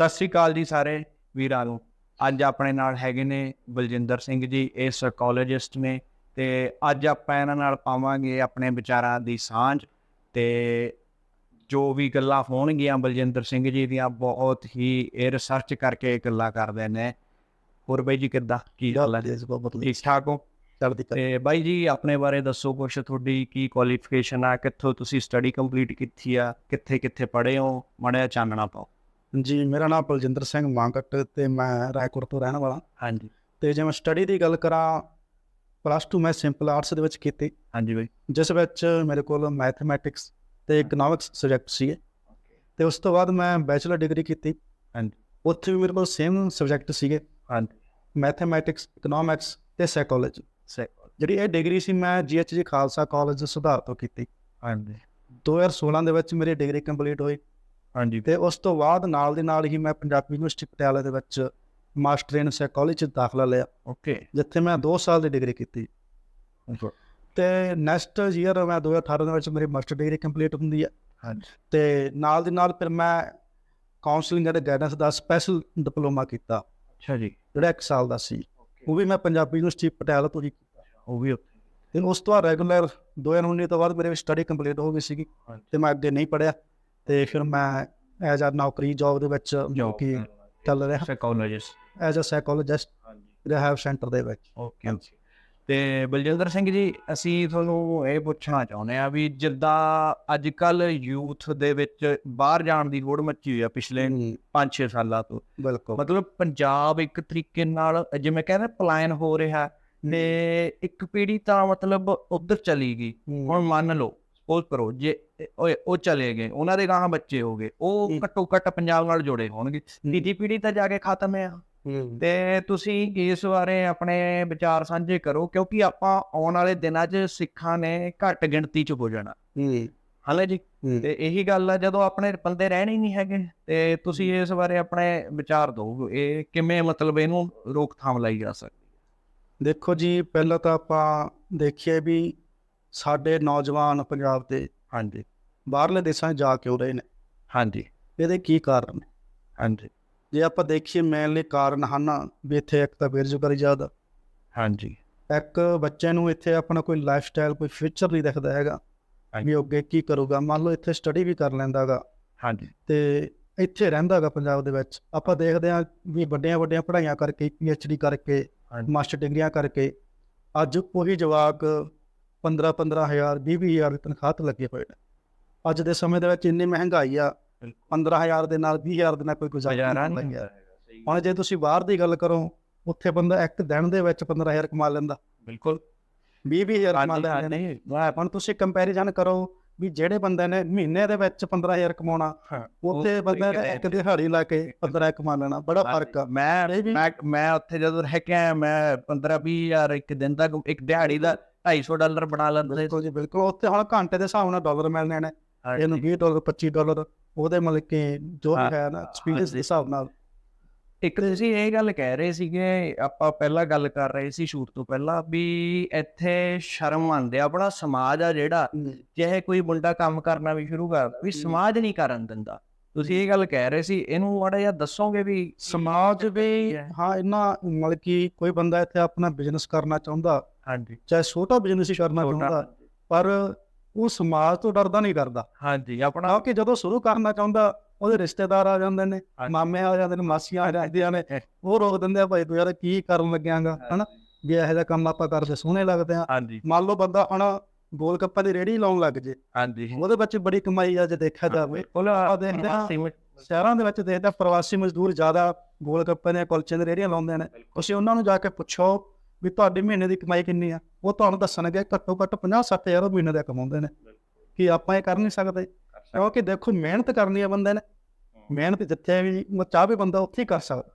ਸਤਿ ਸ੍ਰੀ ਅਕਾਲ ਜੀ ਸਾਰੇ ਵੀਰਾਂ ਨੂੰ। ਅੱਜ ਆਪਣੇ ਨਾਲ ਹੈਗੇ ਨੇ ਬਲਜਿੰਦਰ ਸਿੰਘ ਜੀ ਇਹ ਸਾਈਕੋਲੋਜਿਸਟ ਨੇ ਤੇ ਅੱਜ ਆਪਾਂ ਇਹਨਾਂ ਨਾਲ ਪਾਵਾਂਗੇ ਆਪਣੇ ਵਿਚਾਰਾਂ ਦੀ ਸਾਂਝ ਤੇ ਜੋ ਵੀ ਗੱਲਾਂ ਹੋਣਗੀਆਂ ਬਲਜਿੰਦਰ ਸਿੰਘ ਜੀ ਦੀਆਂ ਬਹੁਤ ਹੀ ਇਹ ਰਿਸਰਚ ਕਰਕੇ ਗੱਲਾਂ ਕਰਦੇ ਨੇ। ਹੋਰ ਬਾਈ ਜੀ ਕਿੱਦਾਂ? ਕੀ ਹਾਲ ਹੈ? ਠੀਕ ਠਾਕ ਹੋ? ਚੜ੍ਹਦੀ ਕਲਾ ਤੇ ਬਾਈ ਜੀ ਆਪਣੇ ਬਾਰੇ ਦੱਸੋ ਕੁਛ ਤੁਹਾਡੀ ਕੀ ਕੁਆਲੀਫਿਕੇਸ਼ਨ ਆ ਕਿੱਥੋਂ ਤੁਸੀਂ ਸਟੱਡੀ ਕੰਪਲੀਟ ਕੀਤੀ ਆ ਕਿੱਥੇ ਕਿੱਥੇ ਪੜ੍ਹੇ ਹੋ? ਮੜਿਆ ਚਾਨਣਾ ਪਾਓ। ਜੀ ਮੇਰਾ ਨਾਮ ਬਲਜਿੰਦਰ ਸਿੰਘ ਮਾਂਕਟ ਤੇ ਮੈਂ ਰਾਏਕੋਟ ਤੋਂ ਰਹਿਣ ਵਾਲਾ। ਹਾਂਜੀ। ਤੇ ਜੇ ਮੈਂ ਸਟੱਡੀ ਦੀ ਗੱਲ ਕਰਾਂ ਪਲੱਸ 2 ਮੈਂ ਸਿੰਪਲ ਆਰਟਸ ਦੇ ਵਿੱਚ ਕੀਤੀ। ਹਾਂਜੀ ਬਾਈ। ਜਿਸ ਵਿੱਚ ਮੇਰੇ ਕੋਲ ਮੈਥਮੈਟਿਕਸ ਤੇ ਇਕਨੋਮਿਕਸ ਸਬਜੈਕਟ ਸੀਗੇ। ਤੇ ਉਸ ਤੋਂ ਬਾਅਦ ਮੈਂ ਬੈਚਲਰ ਡਿਗਰੀ ਕੀਤੀ। ਹਾਂਜੀ। ਉੱਥੇ ਵੀ ਮੇਰੇ ਕੋਲ ਸੇਮ ਸਬਜੈਕਟ ਸੀਗੇ। ਹਾਂਜੀ। ਮੈਥਮੈਟਿਕਸ ਇਕਨੋਮਿਕਸ ਤੇ ਸਾਈਕੋਲੋਜੀ ਜਿਹੜੀ ਇਹ ਡਿਗਰੀ ਸੀ ਮੈਂ ਜੀਐਚਜੀ ਖਾਲਸਾ ਕਾਲਜ ਸੁਧਾਰ ਤੋਂ ਕੀਤੀ। ਹਾਂਜੀ। 2016 ਦੇ ਵਿੱਚ ਮੇਰੀ ਡਿਗਰੀ ਕੰਪਲੀਟ ਹੋਈ। ਹਾਂਜੀ। ਤੇ ਉਸ ਤੋਂ ਬਾਅਦ ਨਾਲ ਦੀ ਨਾਲ ਹੀ ਮੈਂ ਪੰਜਾਬੀ ਯੂਨੀਵਰਸਿਟੀ ਪਟਿਆਲਾ ਦੇ ਵਿੱਚ ਮਾਸਟਰ ਇਨ ਸਾਈਕੋਲੋਜੀ ਚ ਦਾਖਲਾ ਲਿਆ। ਓਕੇ। ਜਿੱਥੇ ਮੈਂ 2 ਸਾਲ ਦੀ ਡਿਗਰੀ ਕੀਤੀ। ਤੇ ਨੈਕਸਟ ਈਅਰ ਮੈਂ 2018 ਦੇ ਵਿੱਚ ਮੇਰੀ ਮਾਸਟਰ ਡਿਗਰੀ ਕੰਪਲੀਟ ਹੁੰਦੀ ਹੈ ਹਾਂਜੀ। ਤੇ ਨਾਲ ਦੀ ਨਾਲ ਫਿਰ ਮੈਂ ਕਾਉਂਸਲਿੰਗ ਅਤੇ ਗਾਈਡੈਂਸ ਦਾ ਸਪੈਸ਼ਲ ਡਿਪਲੋਮਾ ਕੀਤਾ। ਅੱਛਾ ਜੀ। ਜਿਹੜਾ 1 ਸਾਲ ਦਾ ਸੀ। ਉਹ ਵੀ ਮੈਂ ਪੰਜਾਬੀ ਯੂਨੀਵਰਸਿਟੀ ਪਟਿਆਲਾ ਤੋਂ ਹੀ ਕੀਤਾ। ਉਹ ਵੀ ਤੇ ਉਸ ਤੋਂ ਬਾਅਦ ਰੈਗੂਲਰ 2019 ਤੋਂ ਬਾਅਦ ਮੇਰੇ ਸਟੱਡੀ ਕੰਪਲੀਟ ਹੋ ਗਈ ਸੀਗੀ। ਤੇ ਮੈਂ ਅੱਗੇ ਨਹੀਂ ਪੜਿਆ ਤੇ ਫਿਰ ਮੈਂ ਐਜ਼ ਅ ਨੌਕਰੀ ਜੌਬ ਦੇ ਵਿੱਚ ਜੋ ਕਿ ਚੱਲ ਰਿਹਾ। ਸਾਈਕੋਲੋਜਿਸਟ ਐਜ਼ ਅ ਸਾਈਕੋਲੋਜਿਸਟ ਹਾਂਜੀ। ਰਿਹੈਬ ਸੈਂਟਰ ਦੇ ਵਿੱਚ। ਓਕੇ ਤੇ ਬਲਜਿੰਦਰ ਸਿੰਘ ਜੀ ਅਸੀਂ ਤੁਹਾਨੂੰ ਇਹ ਪੁੱਛਣਾ ਚਾਹੁੰਦੇ ਆ ਵੀ ਜਿੱਦਾਂ ਅੱਜ ਕੱਲ ਯੂਥ ਦੇ ਵਿੱਚ ਬਾਹਰ ਜਾਣ ਦੀ ਹੋੜ ਮੱਚੀ ਹੋਈ ਆ ਪਿਛਲੇ 5-6 ਸਾਲਾਂ ਤੋਂ। ਬਿਲਕੁਲ। ਮਤਲਬ ਪੰਜਾਬ ਇੱਕ ਤਰੀਕੇ ਨਾਲ ਜਿਵੇਂ ਕਹਿੰਦੇ ਪਲਾਇਨ ਹੋ ਰਿਹਾ ਤੇ ਇੱਕ ਪੀੜ੍ਹੀ ਤਾਂ ਮਤਲਬ ਉਧਰ ਚਲੀ ਗਈ। ਹੁਣ ਮੰਨ ਲਓ ਸਪੋਜ਼ ਕਰੋ ਜੇ ਓਏ ਉਹ ਚਲੇ ਗਏ ਉਹਨਾਂ ਦੇ ਗਾਹਾਂ ਬੱਚੇ ਹੋ ਗਏ ਉਹ। ਘੱਟੋ ਘੱਟ ਪੰਜਾਬ ਨਾਲ ਜੁੜੇ ਹੋਣਗੇ। ਤੀਜੀ ਪੀੜ੍ਹੀ ਤਾਂ ਜਾ ਕੇ ਖਤਮ ਹੈ। ਤੇ ਤੁਸੀਂ ਇਸ ਬਾਰੇ ਆਪਣੇ ਵਿਚਾਰ ਸਾਂਝੇ ਕਰੋ ਕਿਉਂਕਿ ਆਪਾਂ ਆਉਣ ਵਾਲੇ ਦਿਨਾਂ 'ਚ ਸਿੱਖਾਂ ਨੇ ਘੱਟ ਗਿਣਤੀ 'ਚ ਹੋ ਜਾਣਾ। ਹਾਲੇ ਜੀ। ਤੇ ਇਹੀ ਗੱਲ ਆ ਜਦੋਂ ਆਪਣੇ ਬੰਦੇ ਰਹਿਣੇ ਹੀ ਨਹੀਂ ਹੈਗੇ ਤੇ ਤੁਸੀਂ ਇਸ ਬਾਰੇ ਆਪਣੇ ਵਿਚਾਰ ਦਿਓ ਇਹ ਕਿਵੇਂ ਮਤਲਬ ਇਹਨੂੰ ਰੋਕਥਾਮ ਲਾਈ ਜਾ ਸਕਦੀ ਦੇਖੋ ਜੀ ਪਹਿਲਾਂ ਤਾਂ ਆਪਾਂ ਦੇਖੀਏ ਵੀ ਸਾਡੇ ਨੌਜਵਾਨ ਪੰਜਾਬ ਦੇ ਹਾਂਜੀ। ਬਾਹਰਲੇ ਦੇਸ਼ਾਂ ਜਾ ਕਿਉਂ ਰਹੇ ਨੇ। ਹਾਂਜੀ। ਇਹਦੇ ਕੀ ਕਾਰਨ ਨੇ? ਹਾਂਜੀ। ਜੇ ਆਪਾਂ ਦੇਖੀਏ ਮੇਨਲੀ ਕਾਰਨ ਹਨ ਵੀ ਇੱਥੇ ਇੱਕ ਤਾਂ ਬੇਰੁਜ਼ਗਾਰੀ ਜ਼ਿਆਦਾ। ਹਾਂਜੀ। ਇੱਕ ਬੱਚੇ ਨੂੰ ਇੱਥੇ ਆਪਣਾ ਕੋਈ ਲਾਈਫ ਸਟਾਈਲ ਕੋਈ ਫਿਊਚਰ ਨਹੀਂ ਦਿਖਦਾ ਹੈਗਾ। ਵੀ ਅੱਗੇ ਕੀ ਕਰੂਗਾ? ਮੰਨ ਲਓ ਇੱਥੇ ਸਟੱਡੀ ਵੀ ਕਰ ਲੈਂਦਾਗਾ ਹਾਂਜੀ। ਤੇ ਇੱਥੇ ਰਹਿੰਦਾਗਾ ਪੰਜਾਬ ਦੇ ਵਿੱਚ। ਆਪਾਂ ਦੇਖਦੇ ਹਾਂ ਵੀ ਵੱਡੀਆਂ ਵੱਡੀਆਂ ਪੜ੍ਹਾਈਆਂ ਕਰਕੇ ਪੀਐਚਡੀ ਕਰਕੇ ਹਾਂਜੀ। ਮਾਸਟਰ ਡਿਗਰੀਆਂ ਕਰਕੇ ਅੱਜ ਉਹੀ ਜਵਾਕ 15 15000 20000 ਦੀ ਤਨਖਾਹ ਤੇ ਲੱਗੇ ਹੋਏ ਨੇ। ਅੱਜ ਦੇ ਸਮੇਂ ਦੇ ਵਿੱਚ ਇੰਨੀ ਮਹਿੰਗਾਈ ਆ 15000 ਦੇ ਨਾਲ 20000 ਦੇ ਨਾਲ ਕੋਈ ਗੁਜ਼ਾਰਾ ਨਹੀਂ ਲੱਗਿਆ। ਹੁਣ ਜੇ ਤੁਸੀਂ ਬਾਹਰ ਦੀ ਗੱਲ ਕਰੋ ਉੱਥੇ ਬੰਦਾ ਇੱਕ ਦਿਨ ਦੇ ਵਿੱਚ 15000 ਕਮਾ ਲੈਂਦਾ। ਬਿਲਕੁਲ। 20000 ਕਮਾ ਹਾਂਜੀ ਲੈਂਦਾ ਨਹੀਂ ਹੁਣ ਤੁਸੀਂ ਕੰਪੈਰੀਜ਼ਨ ਕਰੋ ਵੀ ਜਿਹੜੇ ਬੰਦੇ ਨੇ ਮਹੀਨੇ ਦੇ ਵਿੱਚ 15000 ਕਮਾਉਣਾ ਉੱਥੇ ਬੰਦੇ ਨੇ ਇੱਕ ਦਿਹਾੜੀ ਲਾ ਕੇ 15 ਕਮਾ ਲੈਣਾ ਬੜਾ ਫ਼ਰਕ ਆ। ਮੈਂ ਮੈਂ ਮੈਂ ਉੱਥੇ ਜਦੋਂ ਰਹਿ ਕੇ ਆਇਆ ਮੈਂ 15 20000 ਇੱਕ ਦਿਨ ਦਾ ਇੱਕ ਦਿਹਾੜੀ ਦਾ 250 ਡਾਲਰ ਬਣਾ ਲੈਂਦਾ ਬਿਲਕੁਲ ਜੀ ਬਿਲਕੁਲ। ਉੱਥੇ ਹੁਣ ਘੰਟੇ ਦੇ ਹਿਸਾਬ ਨਾਲ ਡਾਲਰ ਮਿਲਣੇ ਨੇ। ਇਹਨੂੰ 20 ਡਾਲਰ 25 ਡਾਲਰ ਉਹਦੇ ਮਤਲਬ ਕਿ ਜੋ ਹਾਂ, ਨਾ ਐਕਸਪੀਰੀਅੰਸ ਦੇ ਹਿਸਾਬ ਨਾਲ। ਇੱਕ ਤੁਸੀਂ ਇਹ ਗੱਲ ਕਹਿ ਰਹੇ ਸੀਗੇ ਆਪਾਂ ਪਹਿਲਾਂ ਗੱਲ ਕਰ ਰਹੇ ਸੀ ਸ਼ੂਟ ਤੋਂ ਪਹਿਲਾਂ ਵੀ ਇੱਥੇ ਸ਼ਰਮ ਮੰਨਦੇ ਆ। ਆਪਣਾ ਸਮਾਜ ਆ ਜਿਹੜਾ ਚਾਹੇ ਕੋਈ ਮੁੰਡਾ ਕੰਮ ਕਰਨਾ ਵੀ ਸ਼ੁਰੂ ਕਰਦਾ ਵੀ ਸਮਾਜ ਨਹੀਂ ਕਰਨ ਦਿੰਦਾ। ਤੁਸੀਂ ਇਹ ਗੱਲ ਕਹਿ ਰਹੇ ਸੀ ਇਹਨੂੰ ਮਾੜਾ ਜਿਹਾ ਦੱਸੋਗੇ ਵੀ ਸਮਾਜ ਵੀ ਹਾਂ? ਇੰਨਾ ਮਤਲਬ ਕਿ ਕੋਈ ਬੰਦਾ ਇੱਥੇ ਆਪਣਾ ਬਿਜ਼ਨਸ ਕਰਨਾ ਚਾਹੁੰਦਾ ਹਾਂਜੀ। ਚਾਹੇ ਛੋਟਾ ਬਿਜ਼ਨਸ ਹੀ ਕਰਨਾ ਚਾਹੁੰਦਾ ਪਰ ਉਹ ਸਮਾਜ ਤੋਂ ਡਰਦਾ ਨਹੀਂ ਕਰਦਾ। ਹਾਂਜੀ ਆਪਣਾ ਕਿਉਂਕਿ ਜਦੋਂ ਸ਼ੁਰੂ ਕਰਨਾ ਚਾਹੁੰਦਾ ਉਹਦੇ ਰਿਸ਼ਤੇਦਾਰ ਆ ਜਾਂਦੇ ਨੇ। ਮਾਮੇ ਆ ਜਾਂਦੇ ਨੇ ਮਾਸੀਆਂ ਆ ਜਾਂਦੀਆਂ ਨੇ ਉਹ ਰੋਕ ਦਿੰਦੇ ਆ ਭਾਈ ਤੂੰ ਯਾਰ ਕੀ ਕਰਨ ਲੱਗਿਆਂਗਾ? ਹਨਾ? ਵੀ ਇਹੋ ਜਿਹਾ ਕੰਮ ਆਪਾਂ ਕਰਦੇ ਸੋਹਣੇ ਲੱਗਦੇ ਆ। ਹਾਂਜੀ। ਮੰਨ ਲਓ ਬੰਦਾ ਹੁਣ ਗੋਲ ਗੱਪਾਂ ਦੀ ਰੇੜੀ ਲਾਉਣ ਲੱਗ ਜੇ। ਹਾਂਜੀ। ਉਹਦੇ ਵਿੱਚ ਬੜੀ ਕਮਾਈ ਆ ਜੇ ਦੇਖਿਆ ਜਾਵੇ। ਉਹ ਦੇਖਦੇ ਹਾਂ ਸ਼ਹਿਰਾਂ ਦੇ ਵਿੱਚ ਦੇਖਦੇ ਆ ਪ੍ਰਵਾਸੀ ਮਜ਼ਦੂਰ ਜ਼ਿਆਦਾ ਗੋਲ ਗੱਪੇ ਦੀਆਂ ਕੁਲਚੇ ਦੀਆਂ ਰੇੜੀਆਂ ਲਾਉਂਦੇ ਨੇ। ਤੁਸੀਂ ਉਹਨਾਂ ਨੂੰ ਜਾ ਕੇ ਪੁੱਛੋ ਵੀ ਤੁਹਾਡੀ ਮਹੀਨੇ ਦੀ ਕਮਾਈ ਕਿੰਨੀ ਆ? ਉਹ ਤੁਹਾਨੂੰ ਦੱਸਣਗੇ ਘੱਟੋ ਘੱਟ 50 ਹਜ਼ਾਰ ਉਹ ਮਹੀਨੇ ਦਾ ਕਮਾਉਂਦੇ ਨੇ। ਕੀ ਆਪਾਂ ਇਹ ਕਰ ਨਹੀਂ ਸਕਦੇ। ਕਿਉਂਕਿ ਦੇਖੋ ਮਿਹਨਤ ਕਰਨੀ ਆ ਬੰਦੇ ਨੇ। ਮਿਹਨਤ ਜਿੱਥੇ ਵੀ ਚਾਹਵੇ ਬੰਦਾ ਉੱਥੇ ਹੀ ਕਰ ਸਕਦਾ।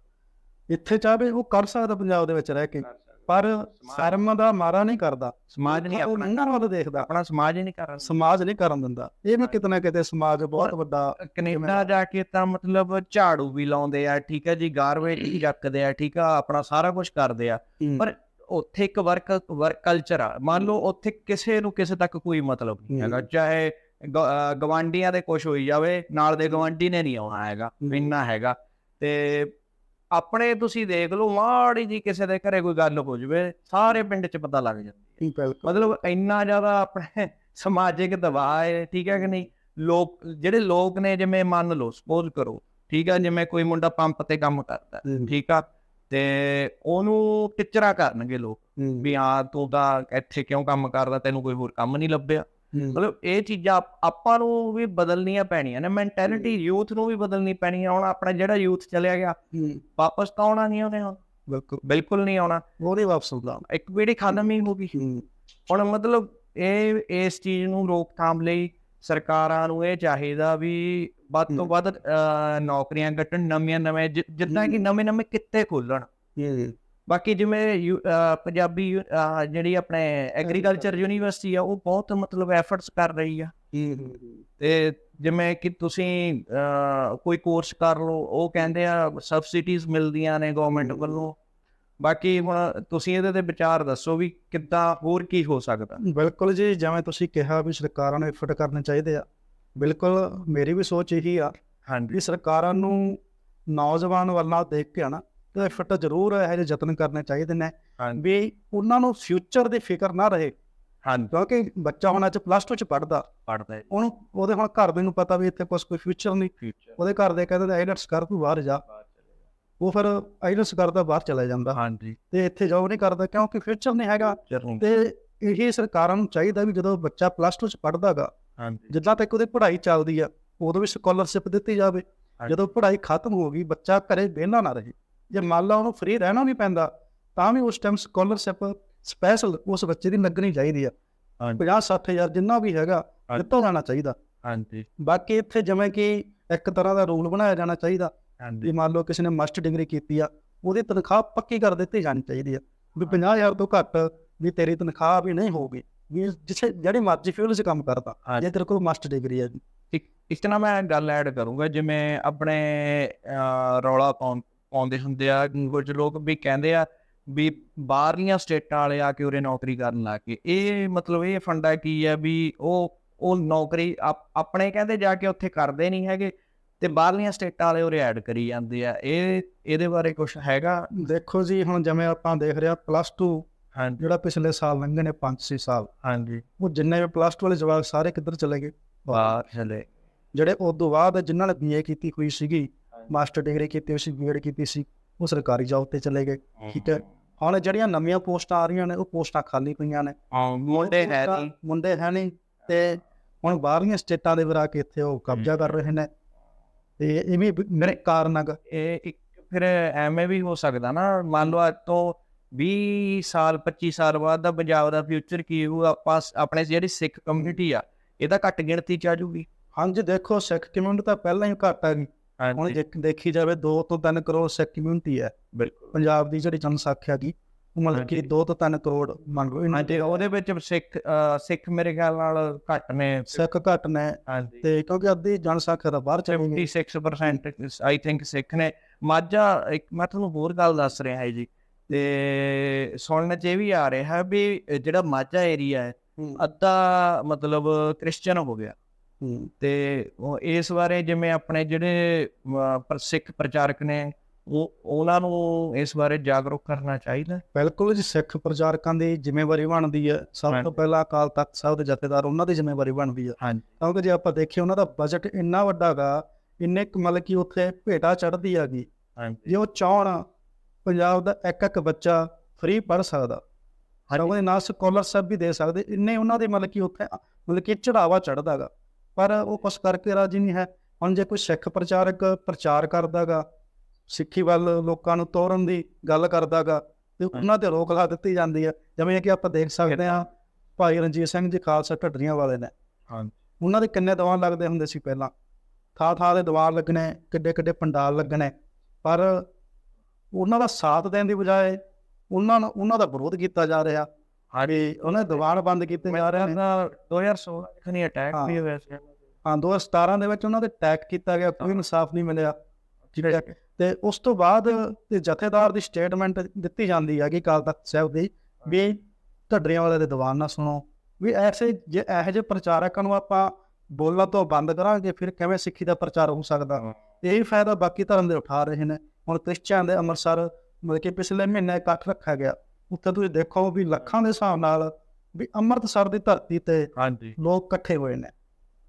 ਇੱਥੇ ਚਾਹਵੇ ਉਹ ਕਰ ਸਕਦਾ ਪੰਜਾਬ ਦੇ ਵਿੱਚ ਰਹਿ ਕੇ। ਪਰ ਸ਼ਰਮ ਦਾ ਮਾਰਾ ਨਹੀਂ ਕਰਦਾ। ਸਮਾਜ ਨਹੀਂ ਆਪਣਾ। ਨੰਗਾ ਵੱਲ ਦੇਖਦਾ। ਆਪਣਾ ਸਮਾਜ ਨਹੀਂ ਕਰ ਸਮਾਜ ਨਹੀਂ ਕਰਨ ਦਿੰਦਾ। ਇਹ ਨਾ ਕਿਤੇ ਨਾ ਕਿਤੇ ਸਮਾਜ ਬਹੁਤ ਵੱਡਾ ਕੈਨੇਡਾ ਜਾ ਕੇ ਤਾਂ ਮਤਲਬ ਝਾੜੂ ਵੀ ਲਾਉਂਦੇ ਆ ਠੀਕ ਹੈ ਜੀ ਗਾਰਬੇਜ ਵੀ ਚੱਕਦੇ ਆ ਠੀਕ ਆ ਆਪਣਾ ਸਾਰਾ ਕੁਝ ਕਰਦੇ ਆ। ਪਰ ਉੱਥੇ ਇੱਕ ਵਰਕ ਵਰਕ ਕਲਚਰ ਆ। ਮੰਨ ਲਓ ਉੱਥੇ ਕਿਸੇ ਨੂੰ ਕਿਸੇ ਤੱਕ ਕੋਈ ਮਤਲਬ ਨਹੀਂ ਹੈਗਾ। ਚਾਹੇ ਗ- ਅਹ ਗਵਾਂਢੀਆਂ ਦੇ ਕੁਝ ਹੋਈ ਜਾਵੇ ਨਾਲ ਦੇ ਗਵਾਂਢੀ ਨੇ ਨਹੀਂ ਆਉਣਾ ਹੈਗਾ ਇੰਨਾ ਹੈਗਾ। ਤੇ ਆਪਣੇ ਤੁਸੀਂ ਦੇਖ ਲਓ ਮਾੜੀ ਜੀ ਕਿਸੇ ਦੇ ਘਰੇ ਕੋਈ ਗੱਲ ਹੋ ਜਵੇ ਸਾਰੇ ਪਿੰਡ 'ਚ ਪਤਾ ਲੱਗ ਜਾਂਦਾ ਬਿਲਕੁਲ। ਮਤਲਬ ਇੰਨਾ ਜ਼ਿਆਦਾ ਆਪਣੇ ਸਮਾਜਿਕ ਦਬਾਅ ਹੈ ਠੀਕ ਹੈ ਕਿ ਨਹੀਂ? ਲੋਕ ਜਿਹੜੇ ਲੋਕ ਨੇ ਜਿਵੇਂ ਮੰਨ ਲਓ ਸਪੋਜ਼ ਕਰੋ ਠੀਕ ਹੈ ਜਿਵੇਂ ਕੋਈ ਮੁੰਡਾ ਪੰਪ ਤੇ ਕੰਮ ਕਰਦਾ ਹੈ, ਠੀਕ ਆ ਤੇ ਉਹਨੂੰ ਟਿਚਰਾ ਕਰਨਗੇ ਲੋਕ ਵੀ ਹਾਂ ਤੂੰ ਤਾਂ ਇੱਥੇ ਕਿਉਂ ਕੰਮ ਕਰਦਾ ਤੈਨੂੰ ਕੋਈ ਹੋਰ ਕੰਮ ਨਹੀਂ ਲੱਭਿਆ। ਮਤਲਬ ਇਹ ਚੀਜ਼ਾਂ ਆਪ- ਨੂੰ ਵੀ ਬਦਲਣੀਆਂ ਪੈਣੀਆਂ ਨੇ ਮੈਂਟੈਲਿਟੀ ਯੂਥ ਨੂੰ ਵੀ ਬਦਲਣੀ ਪੈਣੀ ਹੈ ਹੁਣ ਆਪਣਾ ਜਿਹੜਾ ਯੂਥ ਚਲਿਆ ਗਿਆ ਵਾਪਸ ਤਾਂ ਆਉਣਾ ਨਹੀਂ ਉਹਨੇ ਹੁਣ ਬਿਲਕੁਲ। ਬਿਲਕੁਲ ਨਹੀਂ ਆਉਣਾ। ਉਹਦੇ ਵਾਪਸ ਹੁੰਦਾ ਇੱਕ ਪੀੜ੍ਹੀ ਖਤਮ ਹੀ ਹੋ ਗਈ। ਹੁਣ ਮਤਲਬ ਇਹ ਇਸ ਚੀਜ਼ ਨੂੰ ਰੋਕਥਾਮ ਲਈ ਸਰਕਾਰਾਂ ਨੂੰ ਇਹ ਚਾਹੀਦਾ ਵੀ ਵੱਧ ਤੋਂ। ਵੱਧ ਨੌਕਰੀਆਂ ਕੱਢਣ ਨਵੀਆਂ ਨਵੇਂ ਜਿੱਦਾਂ ਕਿ। ਨਵੇਂ ਨਵੇਂ ਕਿੱਤੇ ਖੋਲਣ। ਬਾਕੀ ਜਿਵੇਂ ਪੰਜਾਬੀ ਜਿਹੜੀ ਆਪਣੇ ਐਗਰੀਕਲਚਰ ਯੂਨੀਵਰਸਿਟੀ ਆ ਉਹ ਬਹੁਤ ਮਤਲਬ ਐਫਰਟਸ ਕਰ ਰਹੀ ਆ। ਤੇ ਜਿਵੇਂ ਕਿ ਤੁਸੀਂ ਕੋਈ ਕੋਰਸ ਕਰ ਲਓ ਉਹ ਕਹਿੰਦੇ ਆ ਸਬਸਿਡੀਜ਼ ਮਿਲਦੀਆਂ ਨੇ ਗਵਰਨਮੈਂਟ। ਵੱਲੋਂ। ਬਾਕੀ ਹੁਣ ਤੁਸੀਂ ਇਹਦੇ ਤੇ ਵਿਚਾਰ ਦੱਸੋ ਵੀ ਕਿੱਦਾਂ ਹੋਰ ਕੀ ਹੋ ਸਕਦਾ? ਬਿਲਕੁਲ ਜੀ ਜਿਵੇਂ ਤੁਸੀਂ ਕਿਹਾ ਵੀ ਸਰਕਾਰਾਂ ਨੂੰ ਐਫਰਟ ਕਰਨੇ ਚਾਹੀਦੇ ਆ। ਬਿਲਕੁਲ ਮੇਰੀ ਵੀ ਸੋਚ ਇਹੀ ਆ ਹਾਂਜੀ। ਵੀ ਸਰਕਾਰਾਂ ਨੂੰ ਨੌਜਵਾਨ ਵੱਲ ਨਾਲ ਦੇਖ ਕੇ ਨਾ ਤੇ ਐਫਰਟ ਜ਼ਰੂਰ ਇਹੋ ਜਿਹੇ ਯਤਨ ਕਰਨੇ ਚਾਹੀਦੇ ਨੇ ਵੀ ਉਹਨਾਂ ਨੂੰ ਫਿਊਚਰ ਦੀ ਫਿਕਰ ਨਾ ਰਹੇ। ਹਾਂਜੀ। ਕਿਉਂਕਿ ਬੱਚਾ ਹੁਣ ਅੱਜ ਪਲੱਸ 2 ਚ ਪੜਦਾ ਪੜਦਾ ਹੈ। ਉਹਨੂੰ ਉਹਦੇ ਹੁਣ ਘਰ ਦੇ ਨੂੰ ਪਤਾ ਵੀ ਇੱਥੇ ਕੋਈ ਫਿਊਚਰ ਨਹੀਂ। ਉਹਦੇ ਘਰ ਦੇ ਕਹਿੰਦੇ ਆਈਲਟਸ ਕਰ ਤੂੰ ਬਾਹਰ ਜਾ। ਉਹ ਫਿਰ ਆਈਲਟਸ ਕਰਦਾ ਬਾਹਰ ਚਲਾ ਜਾਂਦਾ। ਹਾਂਜੀ। ਤੇ ਇੱਥੇ ਜੋਬ ਨਹੀਂ ਕਰਦਾ ਕਿਉਂਕਿ ਫਿਊਚਰ ਨਹੀਂ ਹੈਗਾ। ਤੇ ਇਹ ਸਰਕਾਰਾਂ ਨੂੰ ਚਾਹੀਦਾ ਵੀ ਜਦੋਂ ਬੱਚਾ ਪਲੱਸ 2 ਚ ਪੜਦਾਗਾ ਹਾਂਜੀ। ਜਿੱਦਾਂ ਤੱਕ ਉਹਦੀ ਪੜ੍ਹਾਈ ਚੱਲਦੀ ਆ ਉਦੋਂ ਵੀ ਸਕਾਲਰਸ਼ਿਪ ਦਿੱਤੀ ਜਾਵੇ। ਜਦੋਂ ਪੜ੍ਹਾਈ ਖਤਮ ਹੋ ਗਈ ਬੱਚਾ ਘਰੇ ਵਿਹਲਾ ਨਾ ਰਹੇ। ਜੇ ਮੰਨ ਲਾ ਉਹਨੂੰ ਫ੍ਰੀ ਰਹਿਣਾ ਵੀ ਪੈਂਦਾ ਤਾਂ ਵੀ ਉਸ ਟਾਈਮ ਸਕਾਲਰਸ਼ਿਪ ਸਪੈਸ਼ਲ ਉਸ ਬੱਚੇ ਦੀ ਲੱਗਣੀ ਚਾਹੀਦੀ ਆ। ਹਾਂਜੀ। 50 60000 ਜਿੰਨਾ ਵੀ ਹੈਗਾ। ਦਿੱਤਾ ਜਾਣਾ ਚਾਹੀਦਾ। ਹਾਂਜੀ। ਬਾਕੀ ਇੱਥੇ ਜਿਵੇਂ ਕਿ ਇੱਕ ਤਰ੍ਹਾਂ ਦਾ ਰੂਲ ਬਣਾਇਆ ਜਾਣਾ ਚਾਹੀਦਾ ਵੀ ਮੰਨ ਲਓ ਕਿਸੇ ਨੇ ਮਾਸਟਰ ਡਿਗਰੀ ਕੀਤੀ ਆ ਉਹਦੀ ਤਨਖਾਹ ਪੱਕੀ ਕਰ ਦਿੱਤੀ ਜਾਣੀ ਚਾਹੀਦੀ ਆ। ਵੀ 50000 ਤੋਂ ਘੱਟ ਵੀ ਤੇਰੀ ਤਨਖਾਹ ਵੀ ਨਹੀਂ ਹੋਊਗੀ। ਵੀ ਜਿਸੇ ਜਿਹੜੇ ਮਰਜ਼ੀ ਫੀਲਡ 'ਚ ਕੰਮ ਕਰਦਾ। ਜੇ ਤੇਰੇ ਕੋਲ ਮਾਸਟਰ ਡਿਗਰੀ ਹੈ ਇੱਕ ਇਸ ਤਰ੍ਹਾਂ ਮੈਂ ਗੱਲ ਐਡ ਕਰੂੰਗਾ ਜਿਵੇਂ ਆਪਣੇ ਰੌਲਾ ਪਾਉਂ- ਪਾਉਂਦੇ ਹੁੰਦੇ ਆ ਕੁਝ ਲੋਕ ਵੀ ਕਹਿੰਦੇ ਆ ਵੀ ਬਾਹਰਲੀਆਂ ਸਟੇਟਾਂ ਵਾਲੇ ਆ ਕੇ ਉਰੇ ਨੌਕਰੀ ਕਰਨ ਲੱਗ ਗਏ। ਇਹ ਮਤਲਬ ਇਹ ਫੰਡਾ ਕੀ ਆ ਵੀ ਉਹ ਉਹ ਨੌਕਰੀ ਆਪ- ਆਪਣੇ ਕਹਿੰਦੇ ਜਾ ਕੇ ਉੱਥੇ ਕਰਦੇ ਨਹੀਂ ਹੈਗੇ ਤੇ ਬਾਹਰਲੀਆਂ ਸਟੇਟਾਂ ਵਾਲੇ ਉਰੇ ਐਡ ਕਰੀ ਜਾਂਦੇ ਆ। ਇਹ ਇਹਦੇ ਬਾਰੇ ਕੁਝ ਹੈਗਾ? ਦੇਖੋ ਜੀ ਹੁਣ ਜਿਵੇਂ ਆਪਾਂ ਦੇਖ ਰਿਹਾ ਪਲੱਸ 2 ਹਾਂਜੀ। ਜਿਹੜਾ ਪਿਛਲੇ ਸਾਲ ਲੰਘੇ ਨੇ 5-6 ਸਾਲ। ਹਾਂਜੀ। ਉਹ ਜਿੰਨੇ ਵੀ ਪਲੱਸ 2 ਵਾਲੇ ਜਵਾਕ ਸਾਰੇ ਕਿੱਧਰ ਚਲੇ ਗਏ? ਬਾਹਰ ਚਲੇ। ਜਿਹੜੇ ਉਸ ਤੋਂ ਬਾਅਦ ਜਿਨ੍ਹਾਂ ਨੇ ਬੀਏ ਕੀਤੀ ਹੋਈ ਸੀਗੀ ਮਾਸਟਰ ਡਿਗਰੀ ਕੀਤੀ ਹੋਈ ਸੀ ਬੀਐਡ ਕੀਤੀ ਸੀ ਉਹ ਸਰਕਾਰੀ ਜੌਬ ਤੇ ਚਲੇ ਗਏ ਠੀਕ ਹੈ। ਹੁਣ ਜਿਹੜੀਆਂ ਨਵੀਆਂ ਪੋਸਟਾਂ ਆ ਰਹੀਆਂ ਨੇ ਉਹ ਪੋਸਟਾਂ ਖਾਲੀ ਪਈਆਂ ਨੇ। ਮੁੰਡੇ ਹੈ ਨਹੀਂ। ਮੁੰਡੇ ਹੈ ਨਹੀਂ ਤੇ ਹੁਣ ਬਾਹਰਲੀਆਂ ਸਟੇਟਾਂ ਦੇ ਵਿਰਾ ਕੇ ਇੱਥੇ ਉਹ ਕਬਜ਼ਾ ਕਰ ਰਹੇ ਨੇ। ਤੇ ਇਹ ਵੀ ਮੇਰੇ ਕਾਰਨ ਹੈਗਾ। ਇਹ ਇੱਕ ਫਿਰ ਐਵੇਂ ਵੀ ਹੋ ਸਕਦਾ ਨਾ ਮੰਨ ਲਓ ਅੱਜ ਤੋਂ 20 ਸਾਲ 25 ਸਾਲ ਬਾਅਦ ਦਾ ਪੰਜਾਬ ਦਾ ਫਿਊਚਰ ਕੀ ਹੋਊ ਆਪਾਂ ਆਪਣੇ ਜਿਹੜੀ ਸਿੱਖ ਕਮਿਊਨਿਟੀ ਆ ਇਹ ਤਾਂ ਘੱਟ ਗਿਣਤੀ ਚ ਆ ਜੂਗੀ। ਹਾਂਜੀ ਦੇਖੋ ਸਿੱਖ ਕਮਿਊਨਿਟੀ ਤਾਂ ਪਹਿਲਾਂ ਹੀ ਘੱਟ ਹੈਗੀ ਹੁਣ ਦੇਖ- ਦੇਖੀ ਜਾਵੇ 2 ਤੋਂ 3 ਕਰੋੜ ਸਿੱਖ ਕਮਿਊਨਿਟੀ ਹੈ। ਬਿਲਕੁਲ। ਪੰਜਾਬ ਦੀ ਜਿਹੜੀ ਜਨਸੰਖਿਆ ਦੀ ਉਹ ਮਤਲਬ ਕਿ ਹਾਂਜੀ। 2 ਤੋਂ 3 ਕਰੋੜ ਮੰਨ ਲਓ ਇਹਨਾਂ ਹਾਂਜੀ ਉਹਦੇ ਵਿੱਚ ਸਿੱਖ ਅਹ, ਸਿੱਖ ਮੇਰੇ ਖਿਆਲ ਨਾਲ ਘੱਟ ਨੇ। ਸਿੱਖ ਘੱਟ ਨੇ। ਹਾਂਜੀ। ਤੇ ਕਿਉਂਕਿ ਅੱਧੀ ਜਨਸੰਖਿਆ ਤਾਂ ਬਾਹਰ ਚਲੀ ਗਈ। 56% ਆਈ ਥਿੰਕ ਸਿੱਖ ਨੇ। ਮਾਝਾ ਇੱਕ ਮੈਂ ਤੁਹਾਨੂੰ ਹੋਰ ਗੱਲ ਦੱਸ ਰਿਹਾ ਹੈ ਜੀ। ਤੇ ਸੁਣਨ ਚ ਇਹ ਵੀ ਆ ਰਿਹਾ ਵੀ ਜਿਹੜਾ ਮਾਝਾ ਏਰੀਆ ਹੈ ਹੂੰ, ਅੱਧਾ ਮਤਲਬ ਕ੍ਰਿਸਚੀਅਨ ਹੋ ਗਿਆ। ਤੇ ਉਹ ਇਸ ਬਾਰੇ ਜਿਵੇਂ ਆਪਣੇ ਜਿਹੜੇ ਸਿੱਖ ਪ੍ਰਚਾਰਕ ਨੇ ਉਹ ਉਹਨਾਂ ਨੂੰ ਇਸ ਬਾਰੇ ਜਾਗਰੂਕ ਕਰਨਾ ਚਾਹੀਦਾ। ਬਿਲਕੁਲ ਜੀ ਸਿੱਖ ਪ੍ਰਚਾਰਕਾਂ ਦੀ ਜ਼ਿੰਮੇਵਾਰੀ ਬਣਦੀ ਹੈ ਸਭ। ਤੋਂ ਪਹਿਲਾਂ ਅਕਾਲ ਤਖਤ ਸਾਹਿਬ ਦੇ ਜਥੇਦਾਰ ਉਹਨਾਂ ਦੀ ਜ਼ਿੰਮੇਵਾਰੀ ਬਣਦੀ ਹੈ ਹਾਂਜੀ। ਕਿਉਂਕਿ ਜੇ ਆਪਾਂ ਦੇਖੀਏ ਉਹਨਾਂ ਦਾ ਬਜਟ ਇੰਨਾ ਵੱਡਾ ਗਾ ਇੰਨੇ ਮਤਲਬ ਕਿ ਉੱਥੇ ਭੇਟਾ ਚੜ੍ਹਦੀ ਹੈਗੀ ਜੇ ਉਹ ਚਾਹਣ ਪੰਜਾਬ ਦਾ ਇੱਕ ਇੱਕ ਬੱਚਾ ਫ੍ਰੀ ਪੜ੍ਹ ਸਕਦਾ। ਹਾਂਜੀ। ਉਹਦੇ ਨਾਲ ਸਕਾਲਰਸ਼ਿਪ ਵੀ ਦੇ ਸਕਦੇ। ਇੰਨੇ ਉਹਨਾਂ ਦੇ ਮਤਲਬ ਕਿ ਉੱਥੇ ਮਤਲਬ ਕਿ ਚੜਾਵਾ ਚੜ੍ਹਦਾਗਾ ਪਰ ਉਹ ਕੁਛ ਕਰਕੇ ਰਾਜੀ ਨਹੀਂ ਹੈ। ਹੁਣ ਜੇ ਕੋਈ ਸਿੱਖ ਪ੍ਰਚਾਰਕ ਪ੍ਰਚਾਰ ਕਰਦਾਗਾ ਸਿੱਖੀ ਵੱਲ ਲੋਕਾਂ ਨੂੰ ਤੋਰਨ ਦੀ ਗੱਲ ਕਰਦਾਗਾ ਤੇ ਉਹਨਾਂ ਤੇ ਰੋਕ ਲਾ ਦਿੱਤੀ ਜਾਂਦੀ ਹੈ। ਜਿਵੇਂ ਕਿ ਆਪਾਂ ਦੇਖ ਸਕਦੇ ਹਾਂ ਭਾਈ ਰਣਜੀਤ ਸਿੰਘ ਜੀ ਖਾਲਸਾ ਢੱਡਰੀਆਂ ਵਾਲੇ ਨੇ। ਹਾਂਜੀ। ਉਹਨਾਂ ਦੇ ਕਿੰਨੇ ਦੀਵਾਨ ਲੱਗਦੇ ਹੁੰਦੇ ਸੀ ਪਹਿਲਾਂ। ਥਾਂ ਥਾਂ ਦੇ ਦੀਵਾਨ ਲੱਗਣੇ ਕਿੱਡੇ ਕਿੱਡੇ ਪੰਡਾਲ ਲੱਗਣੇ। ਪਰ ਉਹਨਾਂ ਦਾ ਸਾਥ ਦੇਣ ਦੀ ਬਜਾਏ ਉਹਨਾਂ ਨੂੰ ਉਹਨਾਂ ਦਾ ਵਿਰੋਧ ਕੀਤਾ ਜਾ ਰਿਹਾ। ਹਾਂਜੀ। ਉਹਨਾਂ ਦੀਵਾਨ ਬੰਦ ਕੀਤੇ ਜਾ ਰਹੇ ਨੇ। 2016 ਖਣੀ ਅਟੈਕ। ਵੀ ਹੋਇਆ ਸੀ ਹਾਂ 2017 ਦੇ ਵਿੱਚ ਉਹਨਾਂ ਦੇ ਟੈਗ ਕੀਤਾ ਗਿਆ। ਕੋਈ ਇਨਸਾਫ ਨਹੀਂ ਮਿਲਿਆ। ਤੇ ਉਸ ਤੋਂ ਬਾਅਦ ਤੇ ਜਥੇਦਾਰ ਦੀ ਸਟੇਟਮੈਂਟ ਦਿੱਤੀ ਜਾਂਦੀ ਹੈ ਕਿ ਅਕਾਲ ਤਖਤ ਸਾਹਿਬ ਦੀ ਵੀ ਢੱਡਰੀਆਂ ਵਾਲੇ ਦੇ ਦੀਵਾਨ ਨਾ ਸੁਣੋ। ਵੀ ਐਸੇ ਜੇ ਇਹੋ ਜਿਹੇ ਪ੍ਰਚਾਰਕਾਂ ਨੂੰ ਆਪਾਂ ਬੋਲਣਾ ਤੋਂ ਬੰਦ ਕਰਾਂਗੇ ਫਿਰ ਕਿਵੇਂ ਸਿੱਖੀ ਦਾ ਪ੍ਰਚਾਰ ਹੋ ਸਕਦਾ? ਇਹ ਫਾਇਦਾ ਬਾਕੀ ਧਰਮ ਦੇ ਉਠਾ ਰਹੇ ਨੇ। ਹੁਣ ਕ੍ਰਿਸਚੀਅਨ ਦੇ ਅੰਮ੍ਰਿਤਸਰ ਮਤਲਬ ਕਿ ਪਿਛਲੇ ਮਹੀਨੇ ਇਕੱਠ ਰੱਖਿਆ ਗਿਆ। ਉੱਥੇ ਤੁਸੀਂ ਦੇਖੋ ਵੀ ਲੱਖਾਂ ਦੇ ਹਿਸਾਬ ਨਾਲ ਵੀ ਅੰਮ੍ਰਿਤਸਰ ਦੀ ਧਰਤੀ ਤੇ ਹਾਂਜੀ। ਲੋਕ ਇਕੱਠੇ ਹੋਏ ਨੇ।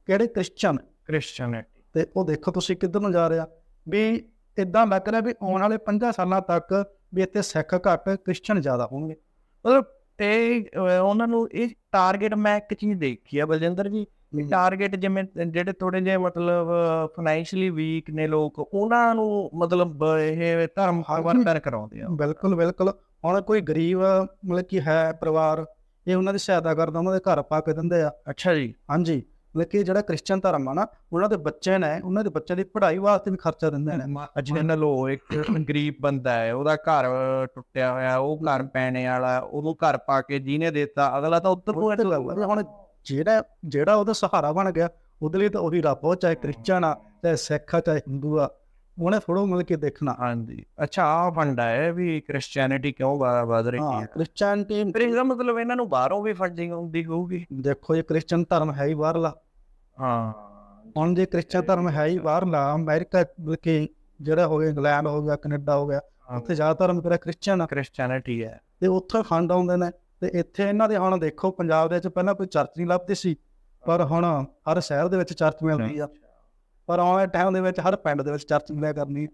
ਕਿਹੜੇ ਕ੍ਰਿਸਚੀਅਨ ਕ੍ਰਿਸਚੀਅਨਿਟੀ ਤੇ ਉਹ ਦੇਖੋ ਤੁਸੀਂ ਕਿੱਧਰ ਨੂੰ ਜਾ ਰਿਹਾ। ਵੀ ਇਦਾਂ ਲੱਗ ਰਿਹਾ ਵੀ ਆਉਣ ਵਾਲੇ 50 ਸਾਲਾਂ ਤੱਕ ਵੀ ਇੱਥੇ ਸਿੱਖ ਘੱਟ ਕ੍ਰਿਸਚੀਅਨ ਜ਼ਿਆਦਾ ਹੋਣਗੇ। ਮਤਲਬ ਤੇ ਉਹਨਾਂ ਨੂੰ ਇਹ ਟਾਰਗੇਟ ਮੈਂ ਇੱਕ ਚੀਜ਼ ਦੇਖੀ ਆ ਬਲਜਿੰਦਰ ਜੀ ਟਾਰਗੇਟ ਜਿਵੇਂ ਜਿਹੜੇ ਥੋੜੇ ਜਿਹੇ ਮਤਲਬ ਫਾਈਨੈਂਸ਼ੀਅਲੀ ਵੀਕ ਨੇ ਲੋਕ ਉਹਨਾਂ ਨੂੰ ਮਤਲਬ ਇਹ ਧਰਮ ਪਰਿਵਰਤਨ ਕਰਾਉਂਦੇ ਆ। ਬਿਲਕੁਲ ਬਿਲਕੁਲ। ਹੁਣ ਕੋਈ ਗਰੀਬ ਮਤਲਬ ਕਿ ਹੈ ਪਰਿਵਾਰ ਇਹ ਉਹਨਾਂ ਦੀ ਸਹਾਇਤਾ ਕਰਦਾ ਉਹਨਾਂ ਦੇ ਘਰ ਪਾ ਕੇ ਦਿੰਦੇ ਆ। ਅੱਛਾ ਜੀ। ਹਾਂਜੀ। ਮਤਲਬ ਕਿ ਜਿਹੜਾ ਕ੍ਰਿਸਚੀਅਨ ਧਰਮ ਆ ਨਾ ਉਹਨਾਂ ਦੇ ਬੱਚੇ ਨੇ ਉਹਨਾਂ ਦੇ ਬੱਚਿਆਂ ਦੀ ਪੜ੍ਹਾਈ ਵਾਸਤੇ ਵੀ ਖਰਚਾ ਦਿੰਦੇ ਨੇ। ਜਿਵੇਂ ਲੋ ਇੱਕ ਗਰੀਬ ਬੰਦਾ ਹੈ ਉਹਦਾ ਘਰ ਟੁੱਟਿਆ ਹੋਇਆ ਉਹ ਘਰ ਪੈਣੇ ਵਾਲਾ ਉਹਨੂੰ ਘਰ ਪਾ ਕੇ ਜਿਹਨੇ ਦਿੱਤਾ ਅਗਲਾ ਤਾਂ ਉੱਧਰ ਨੂੰ। ਹੁਣ ਜਿਹੜਾ ਜਿਹੜਾ ਉਹਦਾ ਸਹਾਰਾ ਬਣ ਗਿਆ ਉਹਦੇ ਲਈ ਤਾਂ ਉਹੀ ਰੱਬ ਉਹ ਚਾਹੇ ਕ੍ਰਿਸਚੀਅਨ ਆ ਚਾਹੇ ਸਿੱਖ ਆ ਚਾਹੇ ਹਿੰਦੂ ਆ ਉਹਨੇ ਥੋੜੋ ਮਿਲ ਕੇ ਦੇਖਣਾ। ਹਾਂਜੀ। ਅੱਛਾ ਆ ਫੰਡਾ ਹੈ ਵੀ ਕ੍ਰਿਸਚੀਅਨਿਟੀ ਕਿਉਂ ਵਧ ਰਹੀ ਹਾਂ ਹੈ? ਕ੍ਰਿਸਚੀਅਨਟੀ ਫਿਰ ਇਹਦਾ ਮਤਲਬ ਇਹਨਾਂ ਨੂੰ ਬਾਹਰੋਂ ਵੀ ਫੰਡਿੰਗ ਆਉਂਦੀ ਹੋਊਗੀ? ਦੇਖੋ ਇਹ ਕ੍ਰਿਸਚੀਅਨ ਧਰਮ ਹੈ ਹੀ ਬਾਹਰਲਾ। ਹਾਂ। ਹੁਣ ਜੇ ਕ੍ਰਿਸਚੀਅਨ ਧਰਮ ਹੈ ਹੀ ਬਾਹਰਲਾ ਅਮਰੀਕਾ ਕਿ ਜਿਹੜਾ ਹੋ ਗਿਆ ਇੰਗਲੈਂਡ ਹੋ ਗਿਆ ਕੈਨੇਡਾ ਹੋ ਗਿਆ ਉੱਥੇ ਜ਼ਿਆਦਾਤਰ ਮੇਰਾ ਕ੍ਰਿਸਚੀਅਨ ਆ। ਕ੍ਰਿਸਚੀਅਨਿਟੀ ਹੈ। ਤੇ ਉੱਥੇ ਫੰਡ ਆਉਂਦੇ ਨੇ। ਤੇ ਇੱਥੇ ਇਹਨਾਂ ਦੇ ਹੁਣ ਦੇਖੋ ਪੰਜਾਬ ਦੇ ਵਿੱਚ ਪਹਿਲਾਂ ਕੋਈ ਚਰਚ ਨਹੀਂ ਲੱਭਦੀ ਸੀ ਪਰ ਹੁਣ ਹਰ ਸ਼ਹਿਰ ਦੇ ਵਿੱਚ ਚਰਚ ਮਿਲਦੀ ਆ। ਪਰ ਆਉਣ ਵਾਲੇ ਟਾਈਮ ਦੇ ਵਿੱਚ ਹਰ ਪਿੰਡ ਦੇ ਵਿੱਚ ਚਰਚ ਮਿਲਿਆ ਕਰਨੀ।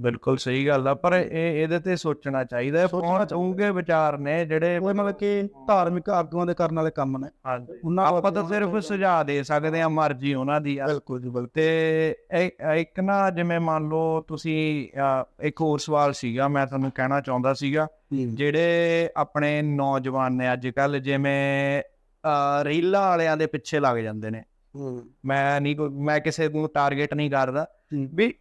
ਬਿਲਕੁਲ ਸਹੀ ਗੱਲ ਆ ਪਰ ਇਹ ਇਹਦੇ ਤੇ ਸੋਚਣਾ ਚਾਹੀਦਾ ਹੈ ਪਹੁੰਚ ਹੋਊਗੇ ਵਿਚਾਰ ਨੇ ਜਿਹੜੇ ਉਹ ਮਤਲਬ ਕਿ ਧਾਰਮਿਕ ਆਗੂਆਂ ਦੇ ਕਰਨ ਵਾਲੇ ਕੰਮ ਨੇ। ਹਾਂਜੀ ਉਹਨਾਂ ਆਪਾਂ ਤਾਂ ਸਿਰਫ ਸੁਝਾਅ ਦੇ ਸਕਦੇ ਆ ਮਰਜ਼ੀ ਉਹਨਾਂ ਦੀ ਆ। ਬਿਲਕੁਲ ਜੀ ਬਿਲਕੁਲ। ਤੇ ਇੱਕ ਨਾ ਜਿਵੇਂ ਮੰਨ ਲਓ ਤੁਸੀਂ ਇੱਕ ਹੋਰ ਸਵਾਲ ਸੀਗਾ ਮੈਂ ਤੁਹਾਨੂੰ ਕਹਿਣਾ ਚਾਹੁੰਦਾ ਸੀਗਾ ਜਿਹੜੇ ਆਪਣੇ ਨੌਜਵਾਨ ਨੇ ਅੱਜ ਕੱਲ ਜਿਵੇਂ ਰੀਲਾਂ ਵਾਲਿਆਂ ਦੇ ਪਿੱਛੇ ਲੱਗ ਜਾਂਦੇ ਨੇ। ਮੈਂ ਨਹੀਂ ਕੋਈ- ਮੈਂ ਕਿਸੇ ਨੂੰ ਟਾਰਗੇਟ ਨਹੀਂ ਕਰਦਾ। ਵੀ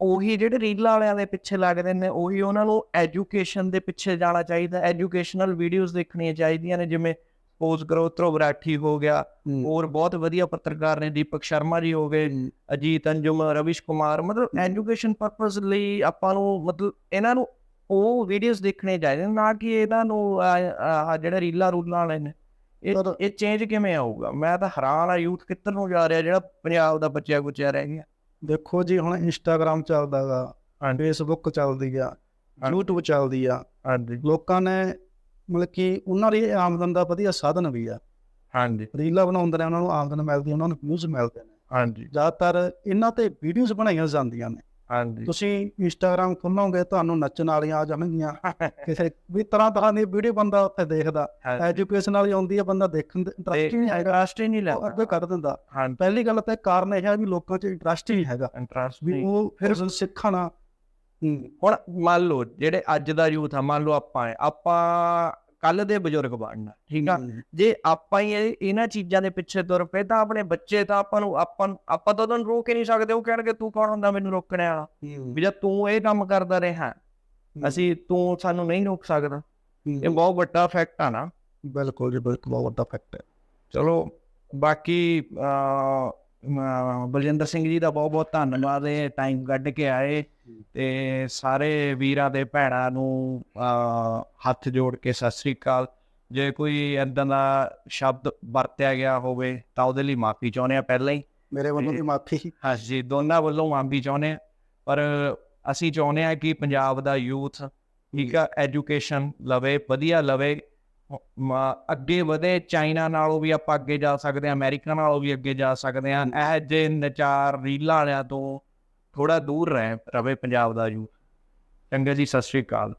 ਉਹੀ ਜਿਹੜੇ ਰੀਲਾਂ ਵਾਲਿਆਂ ਦੇ ਪਿੱਛੇ ਲੱਗਦੇ ਨੇ ਉਹੀ ਉਹਨਾਂ ਨੂੰ ਐਜੂਕੇਸ਼ਨ ਦੇ ਪਿੱਛੇ ਜਾਣਾ ਚਾਹੀਦਾ ਐਜੂਕੇਸ਼ਨਲ ਵੀਡੀਓਜ਼ ਦੇਖਣੀਆਂ ਚਾਹੀਦੀਆਂ ਨੇ ਜਿਵੇਂ ਸਪੋਜ਼ ਕਰੋ ਧਰੁਵ ਰਾਠੀ ਹੋ ਗਿਆ ਹੋਰ ਬਹੁਤ ਵਧੀਆ ਪੱਤਰਕਾਰ ਨੇ ਦੀਪਕ ਸ਼ਰਮਾ ਜੀ ਹੋ ਗਏ ਅਜੀਤ ਅੰਜੁਮ ਰਵਿਸ਼ ਕੁਮਾਰ ਮਤਲਬ ਐਜੂਕੇਸ਼ਨ ਪਰਪਸ ਲਈ ਆਪਾਂ ਨੂੰ ਮਤਲਬ ਇਹਨਾਂ ਨੂੰ ਉਹ ਵੀਡੀਓਜ਼ ਦੇਖਣੇ ਚਾਹੀਦੇ ਨੇ, ਨਾ ਕਿ ਇਹਨਾਂ ਨੂੰ ਆਹ ਜਿਹੜਾ ਰੀਲਾਂ ਰੂਲਾਂ ਵਾਲੇ ਨੇ ਇਹ ਇਹ ਚੇਂਜ ਕਿਵੇਂ ਆਊਗਾ? ਮੈਂ ਤਾਂ ਹੈਰਾਨ ਆ ਯੂਥ ਕਿੱਧਰ ਨੂੰ ਜਾ ਰਿਹਾ ਜਿਹੜਾ ਪੰਜਾਬ ਦਾ ਬੱਚਿਆ ਕੁਚਿਆ ਰਹਿ ਗਿਆ। ਦੇਖੋ ਜੀ ਹੁਣ ਇੰਸਟਾਗ੍ਰam ਚੱਲਦਾਗਾ। ਫੇਸਬੁੱਕ ਚੱਲਦੀ ਆ। YouTube ਚੱਲਦੀ ਆ। ਹਾਂਜੀ। ਲੋਕਾਂ ਨੇ ਮਤਲਬ ਕਿ ਉਹਨਾਂ ਲਈ ਇਹ ਆਮਦਨ ਦਾ ਵਧੀਆ ਸਾਧਨ ਵੀ ਆ। ਹਾਂਜੀ। ਰੀਲਾਂ ਬਣਾਉਂਦੇ ਨੇ ਉਹਨਾਂ ਨੂੰ ਆਮਦਨ ਮਿਲਦੀ ਉਹਨਾਂ ਨੂੰ ਵਿਊਜ਼ ਮਿਲਦੇ ਨੇ। ਹਾਂਜੀ। ਜ਼ਿਆਦਾਤਰ ਇਹਨਾਂ ਤੇ ਵੀਡੀਓਜ਼ ਬਣਾਈਆਂ ਜਾਂਦੀਆਂ ਨੇ। ਹਾਂਜੀ। ਤੁਸੀਂ ਇੰਸਟਾਗ੍ਰam ਖੋਲੋਗੇ ਤੁਹਾਨੂੰ ਨੱਚਣ ਵਾਲੀਆਂ ਆ ਜਾਣਗੀਆਂ। ਕਿਸੇ ਵੀ ਤਰ੍ਹਾਂ ਤਰ੍ਹਾਂ ਦੀ ਵੀਡੀਓ ਬੰਦਾ ਉੱਥੇ ਦੇਖਦਾ। ਐਜੂਕੇਸ਼ਨ ਵਾਲੀ ਆਉਂਦੀ ਆ ਬੰਦਾ ਦੇਖਣ ਦੇ ਇੰਟਰਸਟ ਹੀ ਨਹੀਂ ਹੈਗਾ। ਇੰਟਰਸਟ ਹੀ ਨਹੀਂ ਉਹ ਅੱਗੇ ਲੱਗਦਾ ਕਰ ਦਿੰਦਾ। ਪਹਿਲੀ ਗੱਲ ਤਾਂ ਕਾਰਨ ਇਹ ਹੈ ਵੀ ਲੋਕਾਂ 'ਚ ਇੰਟਰਸਟ ਹੀ ਨਹੀਂ ਹੈਗਾ। ਇੰਟਰਸਟ ਵੀ ਉਹ ਫਿਰ ਸਿੱਖਣਾ। ਹੂੰ ਹੁਣ ਮੰਨ ਲਓ ਜਿਹੜੇ ਅੱਜ ਦਾ ਯੂਥ ਆ ਮੰਨ ਲਓ ਆਪਾਂ ਹੈ ਆਪਾਂ ਕੱਲ ਦੇ ਬਜ਼ੁਰਗ ਬਣਨਾ ਠੀਕ ਆ? ਜੇ ਆਪਾਂ ਹੀ ਇਹ- ਇਹਨਾਂ ਚੀਜ਼ਾਂ ਦੇ ਪਿੱਛੇ ਤੁਰ ਪਏ ਤਾਂ ਆਪਣੇ ਬੱਚੇ ਤਾਂ ਆਪਾਂ ਨੂੰ ਆਪਾਂ ਆਪਾਂ ਤਾਂ ਉਹਨਾਂ ਨੂੰ ਰੋਕ ਹੀ ਨਹੀਂ ਸਕਦੇ ਉਹ ਕਹਿਣਗੇ ਤੂੰ ਕੌਣ ਹੁੰਦਾ ਮੈਨੂੰ ਰੋਕਣ ਵਾਲਾ? ਵੀ ਜਦ ਤੂੰ ਇਹ ਕੰਮ ਕਰਦਾ ਰਿਹਾ ਅਸੀਂ ਤੂੰ ਸਾਨੂੰ ਨਹੀਂ ਰੋਕ ਸਕਦਾ। ਇਹ ਬਹੁਤ ਵੱਡਾ ਫੈਕਟ ਆ ਨਾ। ਬਿਲਕੁਲ ਜੀ ਬਿਲਕੁਲ ਬਹੁਤ ਵੱਡਾ ਫੈਕਟ ਹੈ। ਚਲੋ ਬਾਕੀ ਬਲਜਿੰਦਰ ਸਿੰਘ ਜੀ ਦਾ ਬਹੁਤ ਬਹੁਤ ਧੰਨਵਾਦ ਇਹ ਟਾਈਮ ਕੱਢ ਕੇ ਆਏ ਤੇ ਸਾਰੇ ਵੀਰਾਂ ਦੇ ਭੈਣਾਂ ਨੂੰ ਹੱਥ ਜੋੜ ਕੇ ਸਤਿ ਸ੍ਰੀ ਅਕਾਲ। ਜੇ ਕੋਈ ਏਦਾਂ ਦਾ ਸ਼ਬਦ ਵਰਤਿਆ ਗਿਆ ਹੋਵੇ ਤਾਂ ਉਹਦੇ ਲਈ ਮਾਫੀ ਚਾਹੁੰਦੇ ਆ ਪਹਿਲਾਂ ਹੀ। ਮੇਰੇ ਵੱਲੋਂ ਵੀ ਮਾਫੀ। ਹਾਂਜੀ ਦੋਨਾਂ ਵੱਲੋਂ ਮਾਫੀ ਚਾਹੁੰਦੇ ਆ ਪਰ ਅਸੀਂ ਚਾਹੁੰਦੇ ਆ ਕਿ ਪੰਜਾਬ ਦਾ ਯੂਥ ਠੀਕ ਆ ਐਜੂਕੇਸ਼ਨ ਲਵੇ ਵਧੀਆ ਲਵੇ। ਅੱਗੇ ਵਧੇ ਚਾਈਨਾ ਨਾਲੋਂ ਵੀ ਆਪਾਂ ਅੱਗੇ ਜਾ ਸਕਦੇ ਆ ਅਮਰੀਕਾ ਨਾਲੋਂ ਵੀ ਅੱਗੇ ਜਾ ਸਕਦੇ ਆ ਇਹ ਜੇ ਨਚਾਰ ਰੀਲਾਂ ਵਾਲਿਆਂ ਤੋਂ ਥੋੜਾ ਦੂਰ ਰਹੇ ਰਵੇ ਪੰਜਾਬ ਦਾ ਯੂਥ ਚੰਗਾ ਜੀ ਸਤਿ ਸ਼੍ਰੀ ਅਕਾਲ।